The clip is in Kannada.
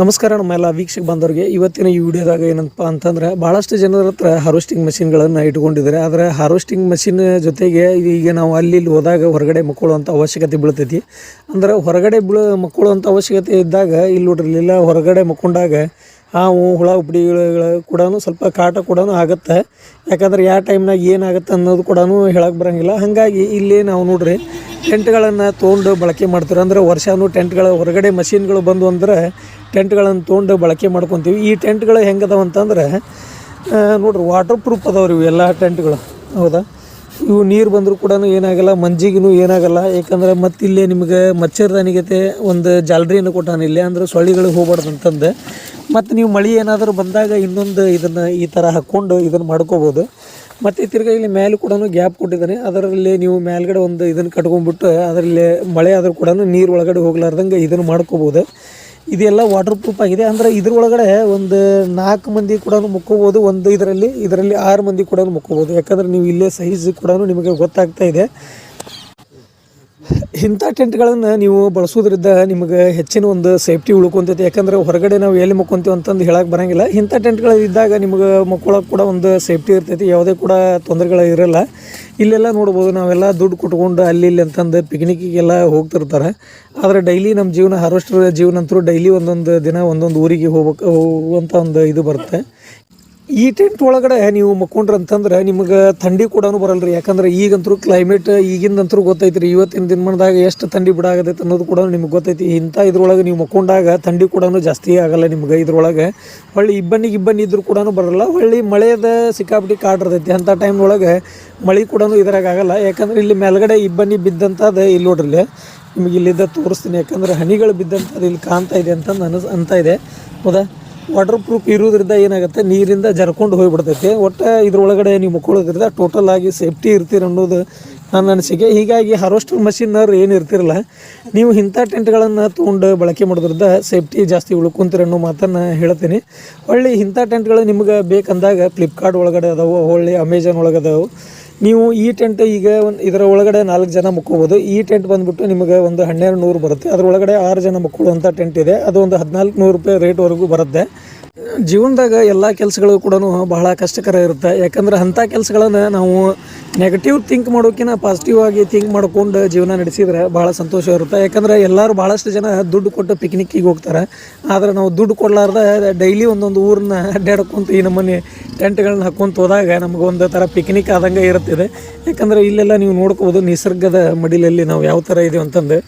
ನಮಸ್ಕಾರ ನಮ್ಮೆಲ್ಲ ವೀಕ್ಷಕ ಬಂದವ್ರಿಗೆ ಇವತ್ತಿನ ಈ ವಿಡಿಯೋದಾಗ ಏನಪ್ಪ ಅಂತಂದ್ರೆ ಭಾಳಷ್ಟು ಜನರ ಹತ್ರ ಹಾರ್ವೆಸ್ಟಿಂಗ್ ಮಷಿನ್ಗಳನ್ನು ಇಟ್ಕೊಂಡಿದ್ದಾರೆ. ಆದರೆ ಹಾರ್ವೆಸ್ಟಿಂಗ್ ಮಷಿನ್ ಜೊತೆಗೆ ಈಗ ನಾವು ಅಲ್ಲಿ ಹೋದಾಗ ಹೊರಗಡೆ ಮಕ್ಕಳುವಂಥ ಅವಶ್ಯಕತೆ ಬೀಳ್ತೈತಿ. ಅಂದ್ರೆ ಹೊರಗಡೆ ಬೀಳ ಮಕ್ಕಳುವಂಥ ಅವಶ್ಯಕತೆ ಇದ್ದಾಗ ಇಲ್ಲಿ ನೋಡ್ರಿ ಹೊರಗಡೆ ಮಕ್ಕೊಂಡಾಗ ಹಾವು, ಹುಳ ಉಪ್ಡಿಗಳು ಕೂಡ ಸ್ವಲ್ಪ ಕಾಟ ಕೂಡ ಆಗುತ್ತೆ. ಯಾಕಂದ್ರೆ ಯಾವ ಟೈಮ್ನಾಗ ಏನಾಗುತ್ತೆ ಅನ್ನೋದು ಕೂಡ ಹೇಳಕ್ಕೆ ಬರೋಂಗಿಲ್ಲ. ಹಾಗಾಗಿ ಇಲ್ಲಿ ನಾವು ನೋಡ್ರಿ, ಟೆಂಟ್ಗಳನ್ನು ತೊಗೊಂಡು ಬಳಕೆ ಮಾಡ್ತೀವಿ. ಅಂದರೆ ವರ್ಷಾನು ಟೆಂಟ್ಗಳ ಹೊರಗಡೆ ಮಷಿನ್ಗಳು ಬಂದು ಅಂದ್ರೆ ಟೆಂಟ್ಗಳನ್ನು ತೊಗೊಂಡು ಬಳಕೆ ಮಾಡ್ಕೊತೀವಿ. ಈ ಟೆಂಟ್ಗಳು ಹೆಂಗದಾವ ಅಂತಂದ್ರೆ ನೋಡ್ರಿ ವಾಟರ್ ಪ್ರೂಫ್ ಅದಾವ್ರಿ ಇವು ಎಲ್ಲ ಟೆಂಟ್ಗಳು. ಹೌದಾ? ಇವು ನೀರು ಬಂದರೂ ಕೂಡ ಏನಾಗಲ್ಲ ಮಂಜಿಗೂ ಏನಾಗಲ್ಲ. ಯಾಕಂದ್ರೆ ಮತ್ತೆ ಇಲ್ಲೇ ನಿಮ್ಗೆ ಮಚ್ಚರ್ದಾನಿಗತೆ ಒಂದು ಜಾಲರಿಯನ್ನು ಕೊಟ್ಟಾನ ಇಲ್ಲೇ, ಅಂದ್ರೆ ಸೊಳ್ಳೆಗಳು ಹೋಗ್ಬಾರ್ದು ಅಂತಂದು. ಮತ್ತು ನೀವು ಮಳೆ ಏನಾದರೂ ಬಂದಾಗ ಇನ್ನೊಂದು ಇದನ್ನು ಈ ಥರ ಹಾಕ್ಕೊಂಡು ಇದನ್ನು ಮಾಡ್ಕೋಬೋದು. ಮತ್ತು ತಿರ್ಗಿ ಇಲ್ಲಿ ಮೇಲೆ ಕೂಡ ಗ್ಯಾಪ್ ಕೊಟ್ಟಿದ್ದಾನೆ ಅದರಲ್ಲಿ ನೀವು ಮೇಲ್ಗಡೆ ಒಂದು ಇದನ್ನು ಕಟ್ಕೊಂಡ್ಬಿಟ್ಟು, ಅದರಲ್ಲಿ ಮಳೆ ಆದರೂ ಕೂಡ ನೀರು ಒಳಗಡೆ ಹೋಗ್ಲಾರ್ದಂಗೆ ಇದನ್ನು ಮಾಡ್ಕೋಬೋದು. ಇದೆಲ್ಲ ವಾಟರ್ ಪ್ರೂಫ್ ಆಗಿದೆ. ಅಂದರೆ ಇದ್ರೊಳಗಡೆ ಒಂದು ನಾಲ್ಕು ಮಂದಿ ಕೂಡ ಮುಕ್ಕೋಬೋದು, ಒಂದು ಇದರಲ್ಲಿ ಇದರಲ್ಲಿ ಆರು ಮಂದಿ ಕೂಡ ಮುಕ್ಕೋಬೋದು. ಯಾಕಂದ್ರೆ ನೀವು ಇಲ್ಲೇ ಸೈಜ್ ಕೂಡ ನಿಮಗೆ ಗೊತ್ತಾಗ್ತಾ ಇದೆ. ಇಂಥ ಟೆಂಟ್ಗಳನ್ನು ನೀವು ಬಳಸೋದ್ರಿಂದ ನಿಮಗೆ ಹೆಚ್ಚಿನ ಒಂದು ಸೇಫ್ಟಿ ಉಳ್ಕೊಂತೈತಿ. ಯಾಕಂದ್ರೆ ಹೊರಗಡೆ ನಾವು ಎಲ್ಲಿ ಮುಕ್ಕೊಂತೀವಿ ಅಂತಂದು ಹೇಳಕ್ಕೆ ಬರೋಂಗಿಲ್ಲ. ಇಂಥ ಟೆಂಟ್ಗಳು ಇದ್ದಾಗ ನಿಮಗೆ ಮುಕ್ಕೊಳ್ಳೋಕೆ ಕೂಡ ಒಂದು ಸೇಫ್ಟಿ ಇರ್ತೈತಿ. ಯಾವುದೇ ಕೂಡ ತೊಂದರೆಗಳು ಇರಲ್ಲ. ಇಲ್ಲೆಲ್ಲ ನೋಡ್ಬೋದು, ನಾವೆಲ್ಲ ದುಡ್ಡು ಕೊಟ್ಕೊಂಡು ಅಲ್ಲಿ ಇಲ್ಲಿ ಅಂತಂದು ಪಿಕ್ನಿಕ್ಕಿಗೆಲ್ಲ ಹೋಗ್ತಿರ್ತಾರೆ. ಆದರೆ ಡೈಲಿ ನಮ್ಮ ಜೀವನ ಹಾರ್ವೆಸ್ಟರ್ ಜೀವನ ಅಂತೂ ಡೈಲಿ ಒಂದೊಂದು ದಿನ ಒಂದೊಂದು ಊರಿಗೆ ಹೋಗ್ಬೇಕು ಹೋಗುವಂಥ ಒಂದು ಇದು ಬರುತ್ತೆ. ಈ ಟೆಂಟ್ ಒಳಗಡೆ ನೀವು ಮಕ್ಕೊಂಡ್ರಿ ಅಂತಂದ್ರೆ ನಿಮ್ಗೆ ಥಂಡಿ ಕೂಡ ಬರಲ್ರಿ. ಯಾಕಂದ್ರೆ ಈಗಂತರೂ ಕ್ಲೈಮೇಟ್ ಈಗಿಂದಂತರೂ ಗೊತ್ತೈತಿ ರೀ ಇವತ್ತಿನ ದಿನಮಾನದಾಗ ಎಷ್ಟು ಥಂಡಿ ಬಿಡಾಗತ್ತೆ ಅನ್ನೋದು ಕೂಡ ನಿಮ್ಗೆ ಗೊತ್ತೈತಿ. ಇಂಥ ಇದ್ರೊಳಗೆ ನೀವು ಮಕ್ಕೊಂಡಾಗ ಥಂಡಿ ಕೂಡ ಜಾಸ್ತಿ ಆಗಲ್ಲ ನಿಮ್ಗೆ ಇದ್ರೊಳಗೆ. ಹೊಳ್ಳಿ ಇಬ್ಬನಿ ಗಿಬ್ಬನಿ ಇದ್ರೂ ಕೂಡ ಬರಲ್ಲ. ಹೊಳ್ಳಿ ಮಳೆಯದ ಸಿಕ್ಕಾಪಟ್ಟಿ ಕಾಡಿರ್ತೈತಿ ಅಂಥ ಟೈಮ್ ಒಳಗೆ ಮಳೆ ಕೂಡ ಇದ್ರಾಗ ಆಗಲ್ಲ. ಯಾಕಂದ್ರೆ ಇಲ್ಲಿ ಮೇಲ್ಗಡೆ ಇಬ್ಬನಿ ಬಿದ್ದಂಥದ್ದು ಇಲ್ಲಿ ನೋಡ್ರಿ ನಿಮಗೆ ಇಲ್ಲಿದ್ದ ತೋರಿಸ್ತೀನಿ. ಯಾಕಂದ್ರೆ ಹನಿಗಳು ಬಿದ್ದಂಥದ್ದು ಇಲ್ಲಿ ಕಾಣ್ತಾ ಇದೆ ಅಂತ ಅನಿಸ್ ಅಂತ ಇದೆ. ಹೌದಾ? ವಾಟರ್ ಪ್ರೂಫ್ ಇರೋದ್ರಿಂದ ಏನಾಗುತ್ತೆ? ನೀರಿಂದ ಜರ್ಕೊಂಡು ಹೋಗಿಬಿಡ್ತೈತಿ. ಒಟ್ಟು ಇದ್ರೊಳಗಡೆ ನೀವು ಮುಕ್ಕೊಳ್ಳೋದ್ರಿಂದ ಟೋಟಲ್ ಆಗಿ ಸೇಫ್ಟಿ ಇರ್ತೀರ ಅನ್ನೋದು ನನ್ನ ಅನಿಸಿಕೆ. ಹೀಗಾಗಿ ಹಾರ್ವೆಸ್ಟರ್ ಮಷಿನ್ನವ್ರು ಏನು ಇರ್ತಿರಲ್ಲ, ನೀವು ಇಂಥ ಟೆಂಟ್ಗಳನ್ನು ತೊಗೊಂಡು ಬಳಕೆ ಮಾಡೋದ್ರಿಂದ ಸೇಫ್ಟಿ ಜಾಸ್ತಿ ಉಳ್ಕೊಂತೀರ ಅನ್ನೋ ಮಾತನ್ನು ಹೇಳ್ತೀನಿ. ಹೊಳ್ಳಿ ಇಂಥ ಟೆಂಟ್ಗಳು ನಿಮ್ಗೆ ಬೇಕಂದಾಗ ಫ್ಲಿಪ್ಕಾರ್ಟ್ ಒಳಗಡೆ ಅದಾವೆ ಹೊಳ್ಳಿ ಅಮೆಜಾನ್ ಒಳಗೆ ಅದಾವು ನೀವು ಈ ಟೆಂಟ್ ಈಗ ಒಂದು ಇದರ ಒಳಗಡೆ ನಾಲ್ಕು ಜನ ಮುಕ್ಕೋಬೋದು. ಈ ಟೆಂಟ್ ಬಂದ್ಬಿಟ್ಟು ನಿಮಗೆ ಒಂದು ಹನ್ನೆರಡು ನೂರು ಬರುತ್ತೆ. ಅದರೊಳಗಡೆ ಆರು ಜನ ಮುಕ್ಕೊಳ್ಳುವಂಥ ಟೆಂಟ್ ಇದೆ. ಅದು ಒಂದು ಹದಿನಾಲ್ಕು ನೂರು ರೂಪಾಯಿ ರೇಟ್ವರೆಗೂ ಬರುತ್ತೆ. ಜೀವನದಾಗ ಎಲ್ಲ ಕೆಲಸಗಳು ಕೂಡ ಬಹಳ ಕಷ್ಟಕರ ಇರುತ್ತೆ. ಯಾಕಂದ್ರೆ ಅಂಥ ಕೆಲಸಗಳನ್ನು ನಾವು ನೆಗೆಟಿವ್ ಥಿಂಕ್ ಮಾಡೋಕ್ಕಿಂತ ಪಾಸಿಟಿವ್ ಆಗಿ ಥಿಂಕ್ ಮಾಡ್ಕೊಂಡು ಜೀವನ ನಡೆಸಿದರೆ ಭಾಳ ಸಂತೋಷ ಇರುತ್ತೆ. ಯಾಕಂದ್ರೆ ಎಲ್ಲರೂ ಭಾಳಷ್ಟು ಜನ ದುಡ್ಡು ಕೊಟ್ಟು ಪಿಕ್ನಿಕ್ಕಿಗೆ ಹೋಗ್ತಾರೆ. ಆದರೆ ನಾವು ದುಡ್ಡು ಕೊಡಲಾರ್ದ ಡೈಲಿ ಒಂದೊಂದು ಊರನ್ನ ಅಡ್ಡಾಡ್ಕೊಂತ ಈ ನಮ್ಮನೆ ಟೆಂಟ್ಗಳನ್ನ ಹಾಕ್ಕೊಂತ ಹೋದಾಗ ನಮ್ಗೆ ಒಂದು ಥರ ಪಿಕ್ನಿಕ್ ಆದಂಗೆ ಇರುತ್ತಿದೆ. ಯಾಕಂದ್ರೆ ಇಲ್ಲೆಲ್ಲ ನೀವು ನೋಡ್ಕೋಬೋದು, ನಿಸರ್ಗದ ಮಡಿಲಲ್ಲಿ ನಾವು ಯಾವ ಥರ ಇದೀವಿ ಅಂತಂದು.